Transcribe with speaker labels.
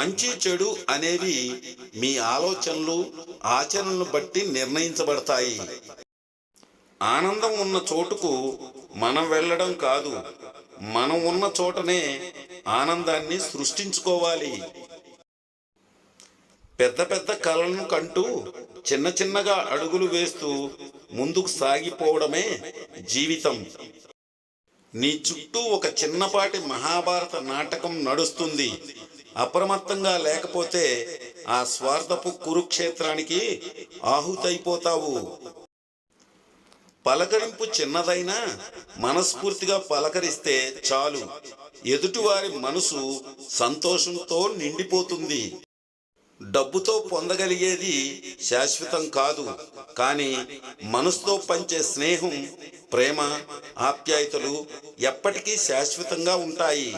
Speaker 1: మంచి చెడు అనేవి మీ ఆలోచనలు ఆచరణలు బట్టి నిర్ణయించబడతాయి. ఆనందం ఉన్న చోటుకు మనం వెళ్ళడం కాదు. మనం ఉన్న చోటనే ఆనందాన్ని సృష్టించుకోవాలి. పెద్ద పెద్ద కళలను కంటూ చిన్న చిన్నగా అడుగులు వేస్తూ ముందుకు సాగిపోవడమే జీవితం. నీ చుట్టూ ఒక చిన్నపాటి మహాభారత నాటకం నడుస్తుంది. అప్రమత్తంగా లేకపోతే ఆ స్వార్థపు కురుక్షేత్రానికి ఆహుతైపోతావు. పలకరింపు చిన్నదైనా మనస్ఫూర్తిగా పలకరిస్తే చాలు. ఎదుటివారి మనసు సంతోషంతో నిండిపోతుంది. డబ్బుతో పొందగలిగేది శాశ్వతం కాదు. కానీ మనసుతో పంచే స్నేహం ప్రేమ ఆప్యాయతలు ఎప్పటికీ శాశ్వతంగా ఉంటాయి.